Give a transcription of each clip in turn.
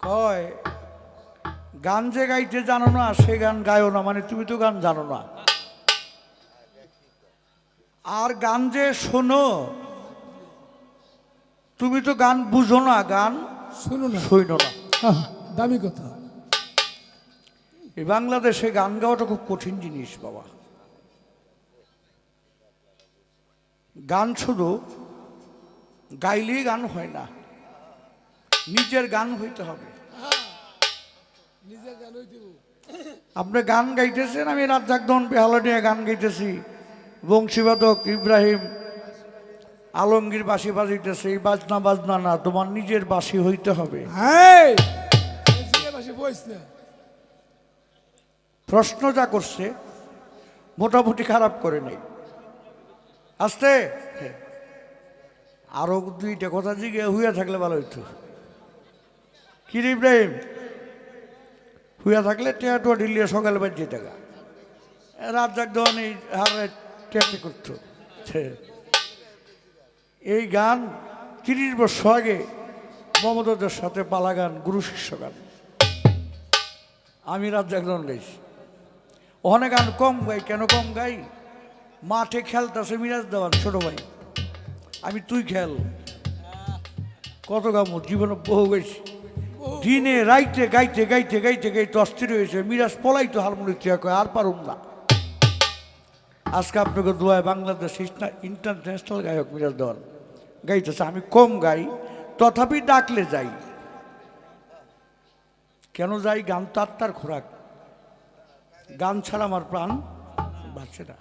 কয় গান যে গাইতে জানো না সে গান গায়ো না মানে তুমি তো গান জানো না। আর গান যে শোনো তুমি তো গান বুঝো না গান শুনো না। শৈনো না। দামি কথা। এই বাংলাদেশে গান গাওয়াটা খুব কঠিন জিনিস বাবা। গান শুধু গাইলেই গান হয় না। নিজের গান হইতে হবে। আপনি গান গাইতেছেন আমি রাজ্জাক দন বেহালা নিয়ে গান গাইতেছি। বংশীবাদক ইব্রাহিম আলমগীর বাসি বাজাইতেছে এই বাজনা বাজনা না তোমার নিজের বাসি হইতে হবে। প্রশ্ন যা করছে মোটামুটি খারাপ করে নেই। আসতে। আরও দুইটা কথা জিগে হুইয়া থাকলে ভালো হইতো। কি ইব্রাহিম? হুইয়া থাকলে টেয়া টোয়া ঢিলিয়ে সকালে বাজে টাকা রাত জাগ দেওয়ান হারে টেয়াটি করতো। এই গান তিরিশ বছর আগে মমতাদের সাথে পালা গান, গুরু শিষ্য গান। আমি রাত জাগরণ গাইছি। ওখানে গান কম গাই, কেন কম গাই? মাঠে খেলতেছে মিরাজ দেওয়ান, ছোট ভাই। আমি তুই খেল। কত গামো? জীবনে বহু গাইছি। দিনে রাইতে গাইতে গাইতে গাইতে গাইতে অস্থির হয়েছে। মিরাজ পলাই পলাইতো হারমোনিয়া কয়, আর পারুম না। আজকে আপনাকে দোয়ায় বাংলাদেশ ইন্টারন্যাশনাল গায়ক মিরাজ দেওয়ান। গাইতেছে, আমি কম গাই, তথাপি ডাকলে যাই। কেন যাই? গান তো আত্মার খোরাক। গান ছাড়া আমার প্রাণ বাঁচে না।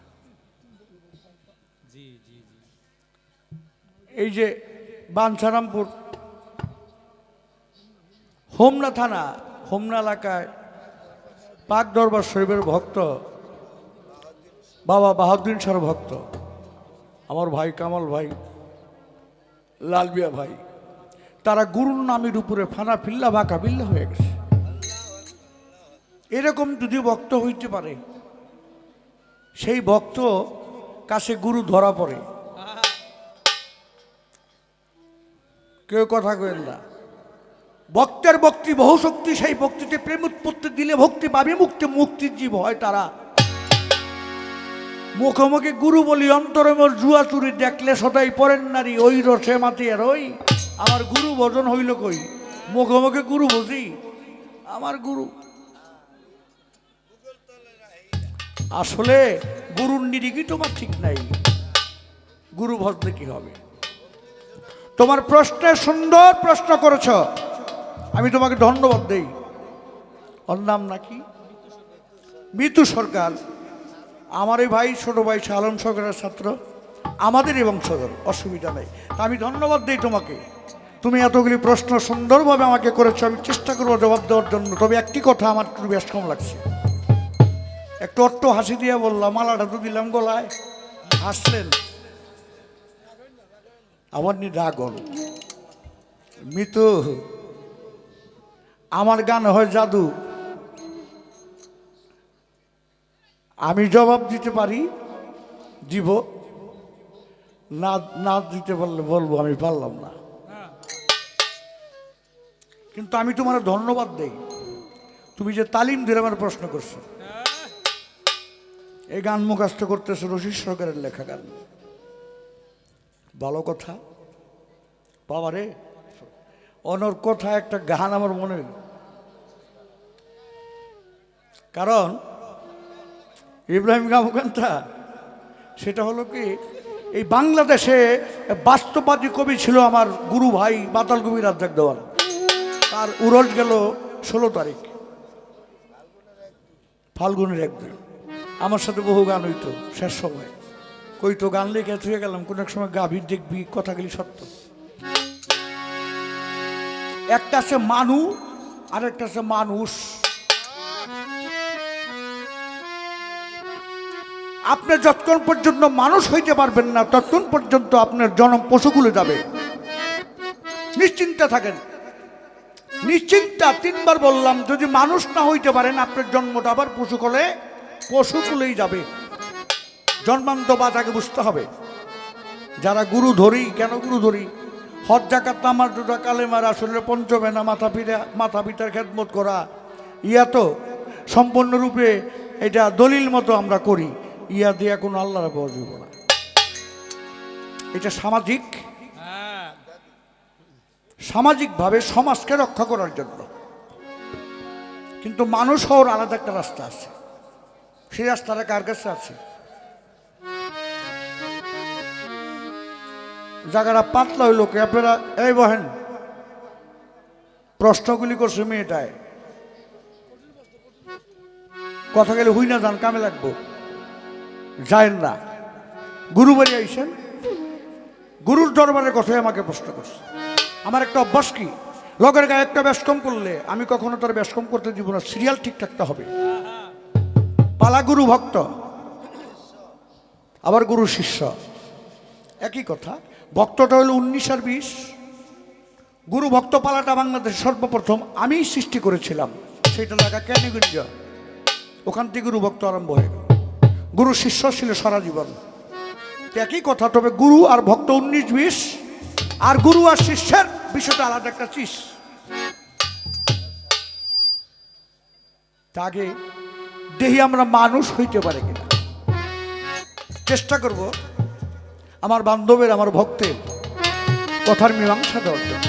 এই যে বাঞ্ছারামপুর হোমনা থানা, হোমনা এলাকায় পাক দরবার শরীফের ভক্ত, বাবা বাহাদুর সার ভক্ত, আমার ভাই কামাল ভাই, লালবিয়া ভাই, তারা গুরুর নামের উপরে ফানা ফিল্লা বাঁকা বিল্লা হয়ে গেছে। এরকম যদি ভক্ত হইতে পারে, সেই ভক্ত কাছে গুরু ধরা পড়ে। কেউ কথা কেন না। ভক্তের ভক্তি, বহু শক্তি, সেই ভক্তিতে প্রেম উৎপত্তি দিলে ভক্তি পাবে মুক্তি মুক্তির জীব হয় তারা। মুখোমুখি গুরু বলি, অন্তরে জুয়া চুরি দেখলে সদাই পরেন নারী ওই রসে মাতিয়ার ওই। আমার গুরু ভজন হইল কই? মুখোমুখি গুরু বুঝি? আমার গুরু। আসলে গুরুর নিরিখই তোমার ঠিক নাই। গুরু ভজলে কি হবে? তোমার প্রশ্নে সুন্দর প্রশ্ন করেছ। আমি তোমাকে ধন্যবাদ দেই। ওর নাম নাকি? মিতু সরকার। আমার এই ভাই, ছোটো ভাই শালম সরকারের ছাত্র। আমাদেরই বংশধর, অসুবিধা নেই। আমি ধন্যবাদ দিই তোমাকে। তুমি এতগুলি প্রশ্ন সুন্দরভাবে আমাকে করেছ, আমি চেষ্টা করব জবাব দেওয়ার জন্য। তবে একটি কথা আমার একটু বেশ কম লাগছে। একটু অট্ট হাসি দিয়ে বললাম, মালাটা তো দিলাম গলায়। হাসলেন। আমার নি রাগল মিতু আমার গান হয় জাদু। আমি জবাব দিতে পারি? দিব। না না দিতে পারলে বলব, আমি পারলাম না। কিন্তু আমি তোমার ধন্যবাদ দেই। তুমি যে তালিম দিলে আমার প্রশ্ন করছ। এই গান মুখাস্ত করতেছে রশিদ সরকারের লেখা গান। ভালো কথা। বাবারে, অনর কথা একটা গান আমার মনে। কারণ ইব্রাহিম গামুকান্তা সেটা হলো কি, এই বাংলাদেশে বাস্তববাদী কবি ছিল আমার গুরু ভাই বাতাল কবি রাজ্জাক দেওয়ান তার উরস গেল ষোলো তারিখ। ফাল্গুনের একদিন। আমার সাথে বহু গান হইতো, শেষ সময়। কই তো গান লিখে থুয়ে গেলাম, কোন এক সময় গাভীর দেখবি, কথাগুলি সত্য। একটা আছে মানু আর একটা আছে মানুষ। আপনি যতক্ষণ পর্যন্ত মানুষ হইতে পারবেন না, ততক্ষণ পর্যন্ত আপনার জনম পশুকুলে যাবে। নিশ্চিন্তে থাকেন। নিশ্চিন্তা তিনবার বললাম, যদি মানুষ না হইতে পারেন, আপনার জন্মটা আবার পশুকুলে, পশুকুলেই যাবে। জন্মান্ত বা তাকে বুঝতে হবে। যারা গুরু ধরি, কেন গুরু ধরি? হজ জাকাত আমার দুটা কালেমার আসলে পঞ্চমে না মাথা পিঠা, মাথা পিঠার খেদমত করা? ইয়া তো সম্পূর্ণরূপে এটা দলিল মতো আমরা করি। ইয়া দিয়া কোনো আল্লাহর যাব না। এটা সামাজিক। সামাজিকভাবে সমাজকে রক্ষা করার জন্য। কিন্তু মানুষ হওয়ার আলাদা একটা রাস্তা আছে। সেই রাস্তাটা কার কাছে আছে? জায়গাটা পাতলা হইল কে? আপনারা, এই বহেন, প্রশ্নগুলি করছে মেয়েটায়। কথা গেলে হুই না যান, কামে লাগবো। যায়েন না গুরু বাড়ি আইসেন। গুরুর দরবারের কথাই আমাকে প্রশ্ন করছে। আমার একটা অভ্যাস কি? লগের গায়ে একটা ব্যাসকম করলে আমি কখনো তার ব্যাসকম করতে দিব না, সিরিয়াল ঠিক থাকতে হবে। পালা গুরু ভক্ত, আবার গুরু শিষ্য। একই কথা, ভক্তটা হলো উনিশ আর বিশ। গুরু ভক্ত পালাটা বাংলাদেশে সর্বপ্রথম আমিই সৃষ্টি করেছিলাম। সেটা লাগা ক্যানিগঞ্জ ওখান থেকে গুরু ভক্ত আরম্ভ হয়ে গুরু শিষ্য ছিল সারা জীবন। একই কথা, তবে গুরু আর ভক্ত উনিশ বিশ, আর গুরু আর শিষ্যের বিষয়টা আলাদা একটা চিস। আগে দেহি আমরা মানুষ হইতে পারে কিনা? চেষ্টা করব আমার বান্ধবের, আমার ভক্তের কথার মীমাংসা দেওয়ার জন্য।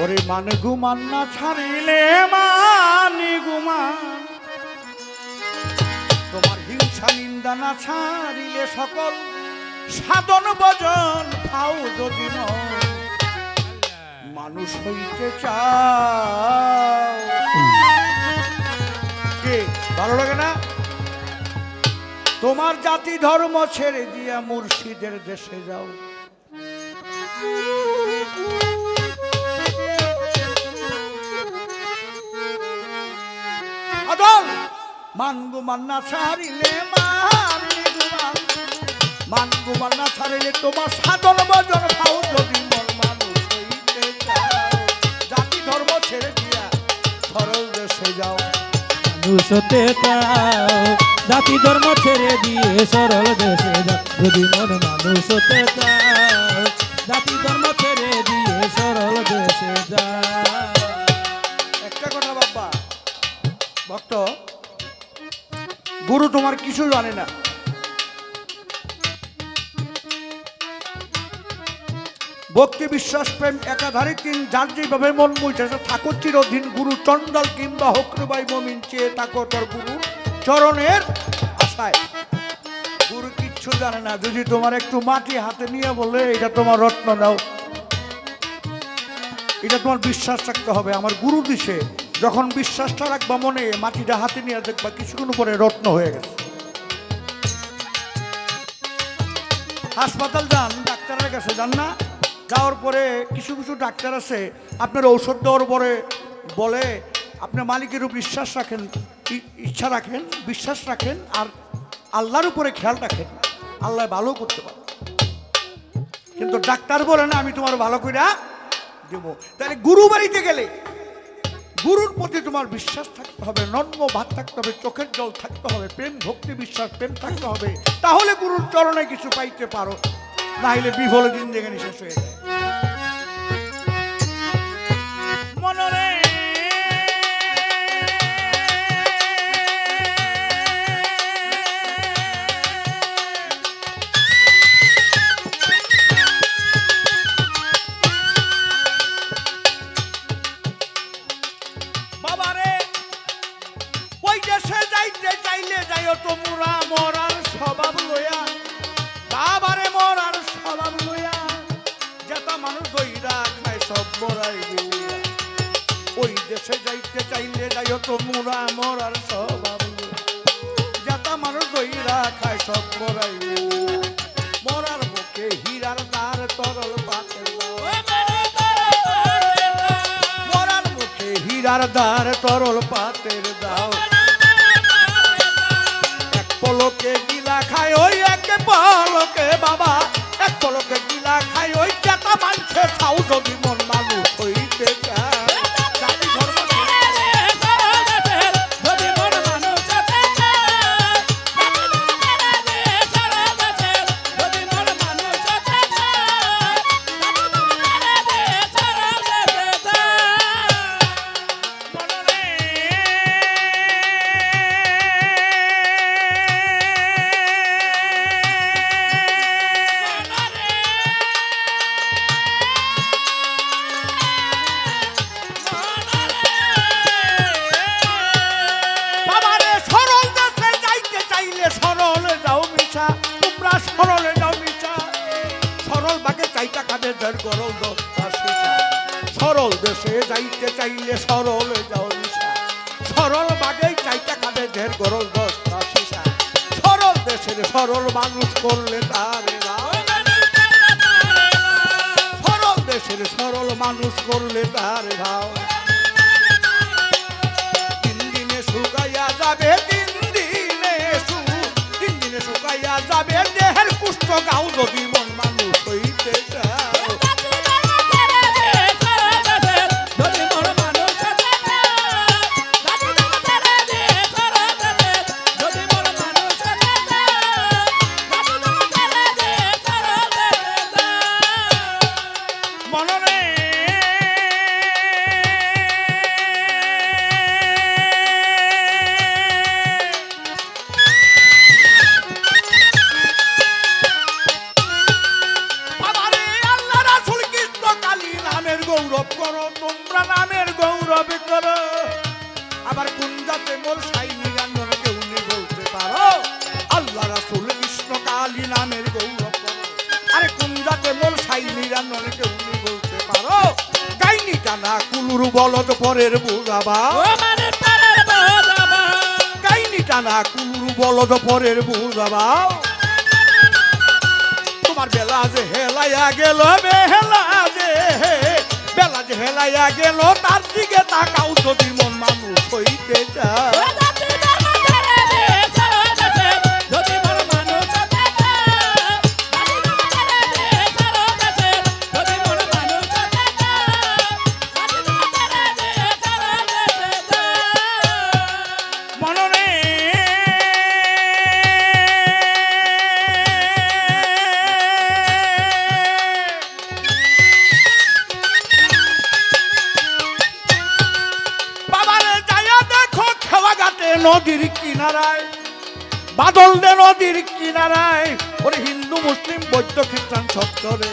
ওরে মানে গুমান না ছাড়িলে মানে গুমান তোমার নিন্দা না ছাড়িলে সকল সাধন ভজন পাও যদি মানুষ হইতে চাও। কে? ভালো লাগে না? তোমার জাতি ধর্ম ছেড়ে দিয়া মুর্শিদের দেশে যাও। আদল মানগু মান্না ছাড়িলে মানগু মান মান্না ছাড়িলে তোমার সাধন ভজন পাও যদি মন মানুষ জাতি ধর্ম ছেড়ে দিয়া সরল দেশে যাও। মানুষ জাতি ধর্ম ছেড়ে দিয়ে সরল দেশে যাও। যদি মন মানুষ হতে চাও কিছু জানে না। ভক্তি, বিশ্বাস, প্রেম, একাধারে তিন যার যেভাবে মন মুইতেছে থাকো চিরদিন গুরু চণ্ডল কিংবা হক্রবাই মমিন চেয়ে থাকো তোর গুরু চরণের আশায়। গুরু কিচ্ছু জানে না, যদি তোমার একটু মাটি হাতে নিয়ে বলে, এটা তোমার রত্ন দাও এটা তোমার বিশ্বাস রাখতে হবে, আমার গুরু দিছে যখন বিশ্বাসটা রাখবা মনে, মাটিটা হাতে নিয়ে দেখবা কিছুক্ষণ পরে রত্ন হয়ে গেছে। হাসপাতাল যান, ডাক্তারের কাছে যান না। যাওয়ার পরে কিছু কিছু ডাক্তার আছে, আপনার ঔষধ দেওয়ার পরে বলে, আপনি মালিকের উপর বিশ্বাস রাখেন ইচ্ছা রাখেন, বিশ্বাস রাখেন, আর আল্লাহর উপরে খেয়াল রাখেন। আল্লাহ ভালো করতে পারে। কিন্তু ডাক্তার বলে, না, আমি তোমার ভালো করে দেবো। তাহলে গুরু বাড়িতে গেলে গুরুর প্রতি তোমার বিশ্বাস থাকতে হবে নন্ম ভাত থাকতে হবে, চোখের জল থাকতে হবে, প্রেম, ভক্তি, বিশ্বাস, প্রেম থাকতে হবে। তাহলে গুরুর চরণে কিছু পাইতে পারো নাহলে বিফল দিন দেখে শেষ হয়ে যায়। গরল দশটা সীসা সরল দেশে যাইতে চাইলে সরল যাও নিশা। সরল বাগেই চাইতে কাঁদে ঢের গরল দশটা সীসা সরল দেশের সরল মানুষ করলে তারে রাম সরল দেশের সরল মানুষ করলে তার ভাও তিন দিনে শুকাইয়া যাবে, তিন দিনে সু তিন দিনে শুকাইয়া যাবে, দেহের কুষ্ঠ গাও যদি বেলা যে হেলাইয়া গেল বেহেলা যে বেলা যে হেলাইয়া গেল, তার দিকে তাকাও যদি মন মানুষ হইতে চায়। মুসলিম বৌদ্ধ খ্রিস্টান সত্তরে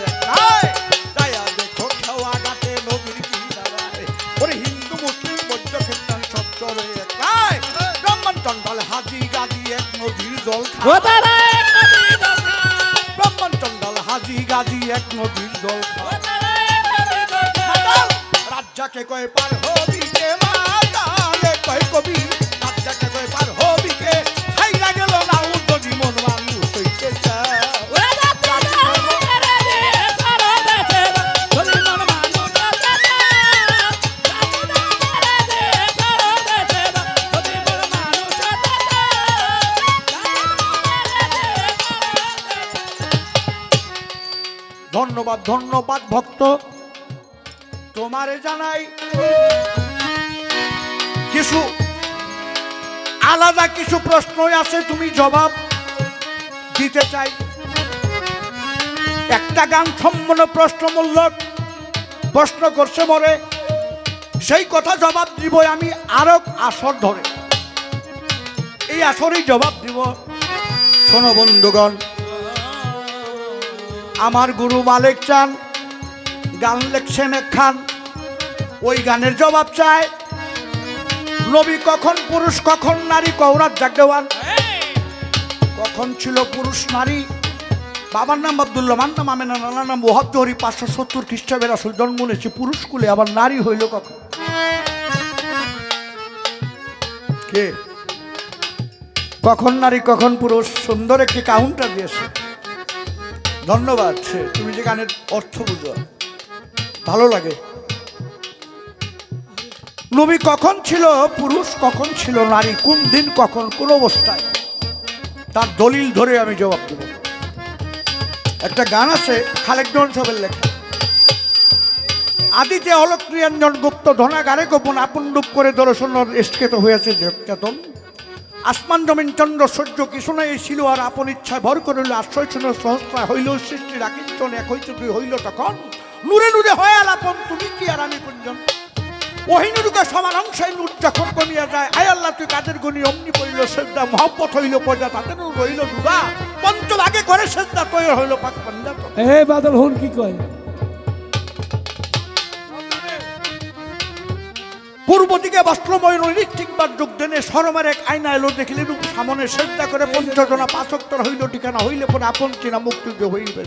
ধন্যবাদ ধন্যবাদ, ভক্ত। তোমারে জানাই কিছু আলাদা কিছু প্রশ্ন আছে, তুমি জবাব দিতে চাই। একটা গান সম্পূর্ণ প্রশ্নমূলক প্রশ্ন করছে মরে সেই কথা জবাব দিব আমি আরও আসর ধরে। এই আসরেই জবাব দিব। শোনো বন্ধুগণ আমার গুরু মালিক চান, গান লেখছেন এক খান ওই গানের জবাব চায়, নবী কখন পুরুষ, কখন নারী, কৌরাত জাগেওয়ান কখন ছিল পুরুষ, নারী, বাবার নাম আব্দুল্লাহ মান নাম আমেনা নানা নাম ওহাব্দ হরি পাঁচশো সত্তর খ্রিস্টাবের আসল জন্ম নিয়েছে, পুরুষ কুলে আবার নারী হইল কখন? কে? কখন নারী, কখন পুরুষ? সুন্দর একটি কাউন্টার দিয়েছে। ধন্যবাদ তুমি যে গানের অর্থ বুঝো। ভালো লাগে। নবী কখন ছিল, পুরুষ কখন ছিল, নারী কোন দিন কখন, কোন অবস্থায়? তার দলিল ধরে আমি জবাব দেব। একটা গান আছে, খালেক সবের লেখা। আদিতে অলোক নিরঞ্জন গুপ্ত ধনাগারে গোপন, আপন রূপ করে দর্শন এস্কেত হয়েছে চেতন আসমান জমিন চন্দ্র সূর্য কিছু নাই ছিল আর আপন ইচ্ছায় ভর করিল, আশ্রয় ছিল সহস্রা হইল সৃষ্টি রাখিঞ্চন এক হইতে তুই হইল তখন। নূরে নূরে হয় আলাপন তুমি কি আর আমি কুঞ্জন? ওহিনুরুকে সমান অংশে নূর যখন কমিয়া যায় আয় আল্লাহ তুই কাদের গুণী, অমনি পড়িল সেজদা মহব্বত হইল পর্যা তাদের রইল দুদা পঞ্চভাগে করে সেজদা তৈরি হইল পাক পাঞ্জাত এ বাদল হন কি কয়? পূর্ব দিকে বস্ত্রময় নৈরিক যোগ দেনে সরমের এক আয়না এলো দেখিলে রূপ সামনে শ্রদ্ধা করে পঞ্চজনা পাঁচক্তর হইল ঠিকানা হইলে পরে আপন চিনা মুক্তি হইবে।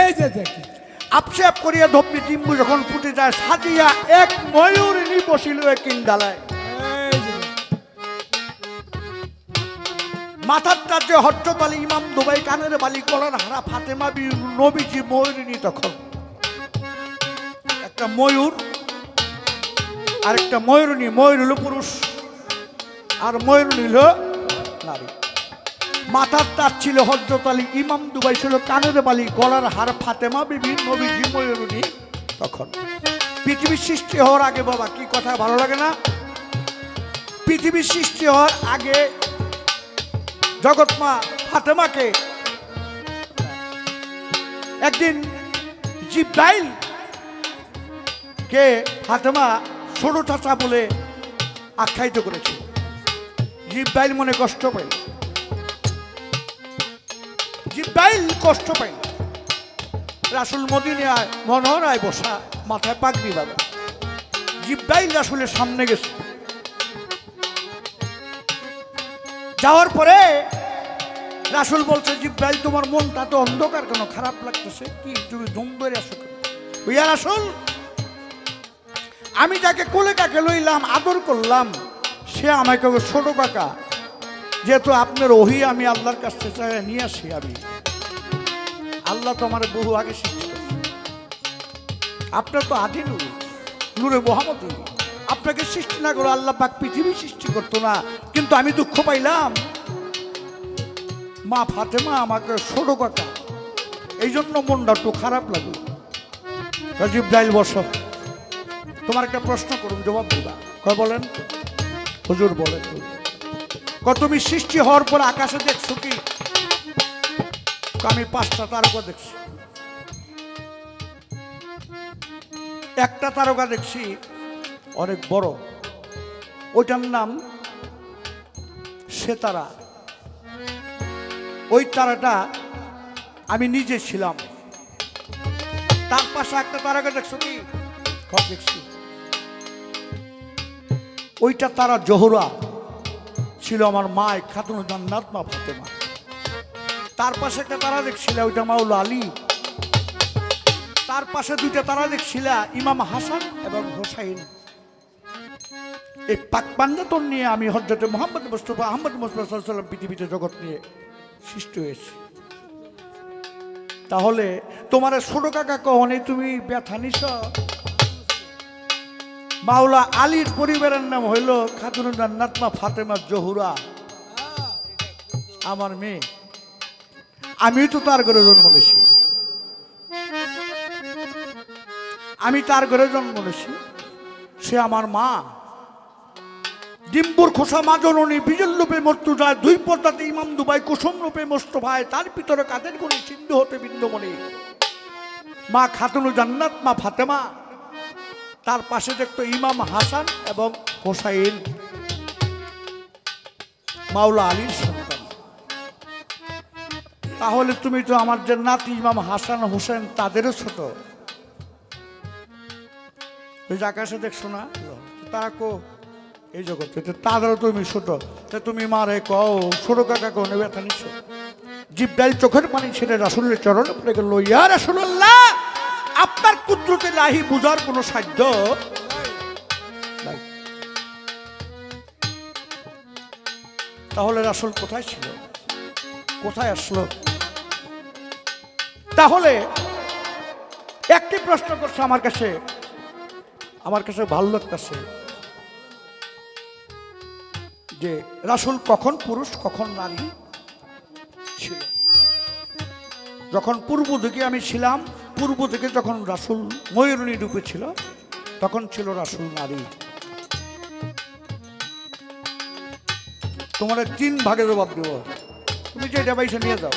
এই যে দেখি আপসেপ করিয়া ধপি ডিম্বু যখন ফুটে যায় সাজিয়া এক ময়ূরিনী বসিল এক কিন্ডালায়। এই যে মাথার তাজে হজরত আলী ইমাম দুবাই কানের বালি গলার হারা ফাতেমা বি নবীজি ময়ূরিনী তখন। একটা ময়ূর আর একটা ময়ূরিনী ময়ূর হলো পুরুষ। আর ময়ূরিনী হলো নারী। মাথার তার ছিল হজরত আলী ইমাম দুবাই ছিল কানের বালি, গলার হার ফাতেমা, বিভিন্ন নবীজি ময়ূরিনী তখন। পৃথিবীর সৃষ্টি হওয়ার আগে, বাবা, কি কথা ভালো লাগে না? পৃথিবীর সৃষ্টি হওয়ার আগে জগৎমা ফাতেমাকে একদিন জিব্রাইল কে ফাতেমা ছোট চাচা বলে আখ্যায়িত করেছে। জিব্রাইল মনে কষ্ট পাই জিব্রাইল কষ্ট পাই রাসুল মদিনে আয় মনোহরায় বসা মাথায় পাগড়ি বাবা জিব্রাইল রাসুলের সামনে গেছে। যাওয়ার পরে রাসুল বলছে, জিব্রাইল, তোমার মনটা তো অন্ধকার, কেন খারাপ লাগতেছে? কি তুমি ধুম ধরে আসো? ইয়া রাসুল আমি যাকে কোলে কাকে লইলাম, আদর করলাম, সে আমাকে ছোট কাকা, যেহেতু আপনার ওহি আমি আল্লাহর কাছ থেকে নিয়ে আসি আমি। আল্লাহ তো আমার বহু আগে সৃষ্টি। আপনার তো আদি নূর, নূরে মোহাম্মদ আপনাকে সৃষ্টি না করে আল্লাহ পাক পৃথিবী সৃষ্টি করতো না, কিন্তু আমি দুঃখ পাইলাম। মা ফাতেমা আমাকে, ছোট কাকা এই জন্য মনটা একটু খারাপ লাগল রাজীব ডাইল বস। তোমার একটা প্রশ্ন করুন, জবাব দিবা। কয় বলেন? হুজুর বলেন। ক তুমি সৃষ্টি হওয়ার পর আকাশে দেখছ কি? আমি পাঁচটা তারকা দেখছি। একটা তারকা দেখছি, অনেক বড়। ওইটার নাম সেতারা। ওই তারাটা আমি নিজে ছিলাম। তার পাশে একটা তারাকে দেখছ কি? দেখছি? ওইটা তারা জোহরা। ছিল আমার মায় খাতুন জান্নাত মা ফাতেমা। তার পাশে একটা তারা দেখছিল, ওইটা মাউল আলী। তার পাশে দুইটা তারা দেখছিল, ইমাম হাসান এবং হোসাইন। এই পাক পাঞ্জাতন নিয়ে আমি হজরত মোহাম্মদ মুস্তফা, আহমদ মুস্তফা পৃথিবীতে জগৎ নিয়ে সৃষ্টি হয়েছি। তাহলে তোমার ছোট কাকা কখনই তুমি ব্যথা নিছ? মাওলা আলীর পরিবারের নাম হইল খাতুনুল্লাহ নাতমা ফাতেমা জহুরা। আমার মেয়ে। আমি তো তার ঘরে জন্ম নিয়েছি আমি তার ঘরে জন্ম নিয়েছি সে আমার মা। ডিম্বুর খোসা মাজননী, বিজল রূপে মর্তু যায়, দুই পর্দাতে ইমাম দুবাই, কুসুম রূপে মোস্তফায় তার ভিতরে কাদের গুণে, সিন্ধু হতে বিন্দুমণি। মা খাতুনু জান্নাত মা ফাতেমা। তার পাশে দেখতো ইমাম হাসান এবং হোসাইন মাওলা আলীর সন্তান। তাহলে তুমি তো আমার যে নাতি ইমাম হাসান হোসেন তাদেরও ছোট। যে আকাশে দেখছ না তারা কো, এই জগতে তাদেরও তুমি ছোট। তা তুমি মারে কও, ছোট কাকা কো নেবে ব্যথা নিচ্ছ। জিব্রাইল চোখের পানি ছেড়ে রাসুলের চরণে গেল রাসুল্লাহ আপনার কুদ্রতে লাহি বুঝার কোনো সাধ্য? তাহলে রাসুল কোথায় ছিল? কোথায় আসলো? তাহলে একটি প্রশ্ন করছে আমার কাছে। আমার কাছে ভালো লাগতেছে যে রাসুল কখন পুরুষ, কখন নারী ছিল? যখন পূর্ব দিকে আমি ছিলাম পূর্ব থেকে যখন রাসুল ময়ূরণী রূপে ছিল, তখন ছিল রাসুল নারী। তোমার তিন ভাগে জবাব দেব। তুমি যে এটা পয়সা নিয়ে যাও।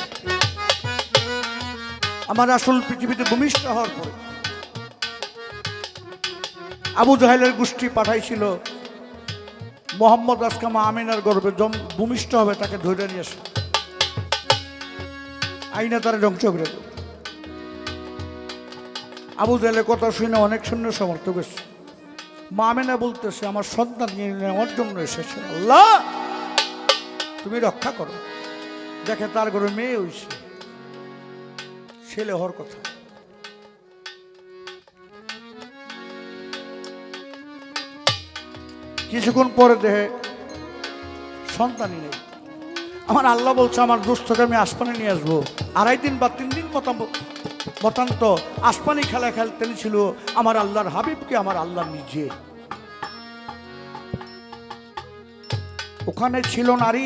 আমার রাসুল পৃথিবীতে ভূমিষ্ঠ হওয়ার পরে আবু জাহেলের গোষ্ঠী পাঠাইছিল, মোহাম্মদ আসকামা আমিনার গর্বে জম ভূমিষ্ঠ হবে তাকে ধরে নিয়ে আসে আইনে তারা ধ্বংস করে দেবে। আবু জালের কথা শুনে অনেক শূন্য সমর্থ করছে মা মেনা বলতেছে, আমার সন্তান নিয়ে নেওয়ার জন্য এসেছে। আল্লাহ, তুমি রক্ষা করো। দেখে তার ঘরে মেয়ে হয়েছে ছেলে হওয়ার কথা। কিছুক্ষণ পরে দেহে সন্তানই নেই। আমার আল্লাহ বলছে, আমার দুস্থকে আমি আসমানে নিয়ে আসব। আড়াই দিন বা তিন দিন কথা মতান্ত আসমানি খেলা খেলতেন ছিল আমার আল্লাহর হাবিবকে, আমার আল্লাহ নিজে। ওখানে ছিল নারী।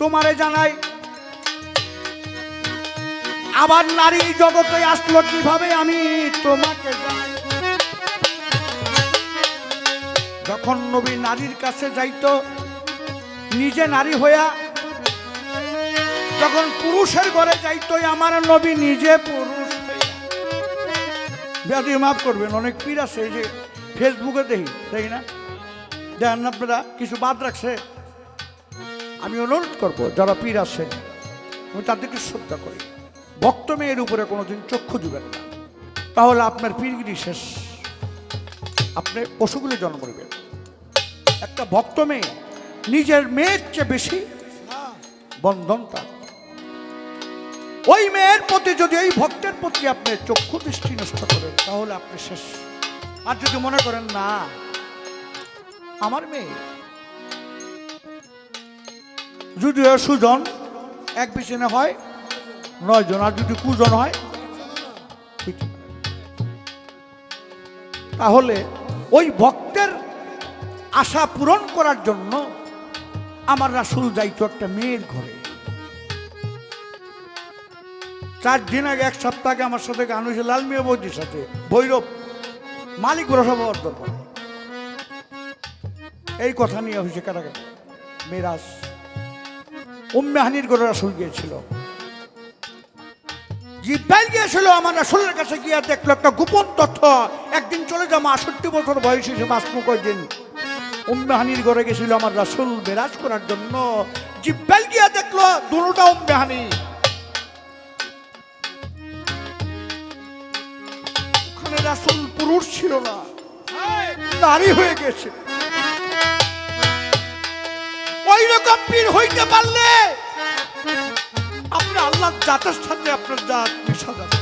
তোমারে জানাই, আবার নারী জগতে আসলো কীভাবে আমি তোমাকে যখন নবী নারীর কাছে যাইত, নিজে নারী হইয়া যখন পুরুষের ঘরে যাইতো আমার নবী নিজে পুরুষ ব্যাধি মাফ করবেন অনেক পীর আছে যে ফেসবুকে দেখি দেখি না? দেখেন আপনারা কিছু বাদ রাখছে। আমি অনুরোধ করব যারা পীর আছেন আমি তাদেরকে শ্রদ্ধা করি। ভক্ত মেয়ের উপরে কোনোদিন চক্ষু দিবেন না। তাহলে আপনার পীরগিরি শেষ। আপনি পশুগুলি জন্ম নেবেন। একটা ভক্ত মেয়ে নিজের মেয়ের চেয়ে বেশি বন্ধন তার। ওই মেয়ের প্রতি যদি ওই ভক্তের প্রতি আপনি চক্ষু দৃষ্টি নষ্ট করেন, তাহলে আপনি শেষ। আর যদি মনে করেন, না, আমার মেয়ে। যদিও সুজন এক বিছানে হয়, নয় জন, আর যদি কুজন হয়। তাহলে ওই ভক্তের আশা পূরণ করার জন্য আমার রাসুল যাইতো একটা মেয়ের ঘরে। চার দিন আগে, এক সপ্তাহ আগে আমার সাথে গান হয়েছে লাল মিয়া বৌদির সাথে, ভৈরব, মালিক রসবর্ধন করে। এই কথা নিয়ে হয়েছে কাটাকাটি মেরাজ উম্মেহানির ঘরে রাসুল গিয়েছিল। জিব্বাইল গিয়েছিল আমার রাসুলের কাছে গিয়ে দেখল একটা গোপন তথ্য। একদিন চলে যাব আষট্টি বছর বয়স এসে বাঁচবো কয়দিন। উম্মেহানির ঘরে গেছিল আমার রাসুল মেরাজ করার জন্য। জিব্বাইল গিয়ে দেখল, দুটা উম্মেহানি রাসুল পুরুষ ছিল না। নারী হয়ে গেছে। ওই রকম পীর হইতে পারলে আপনি আল্লাহ জাতের সাথে আপনার জাত মিশা যাবে।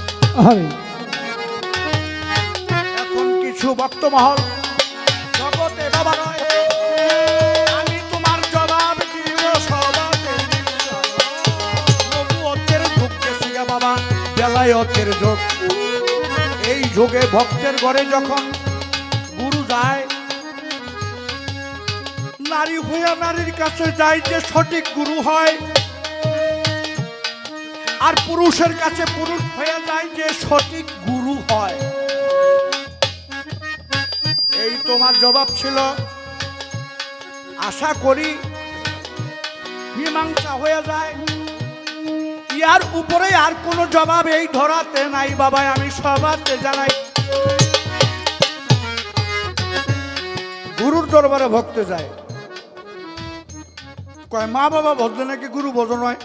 এখন কিছু ভক্তমহল জগতে বাবা নয়। বেলায়তের যুগ। এই যুগে ভক্তের ঘরে যখন গুরু যায়, নারী হইয়া নারীর কাছে যায় যে সঠিক গুরু হয়, আর পুরুষের কাছে পুরুষ হয়ে যায় যে সঠিক গুরু হয়। এই তোমার জবাব ছিল, আশা করি মীমাংসা হয়ে যায়। ইয়ার উপরে আর কোনো জবাব এই ধরাতে নাই বাবা আমি সবাতে জানাই। গুরুর দরবারে ভক্ত যায়। কয়, মা বাবা ভদ্র নাকি গুরু ভদ্র নয়?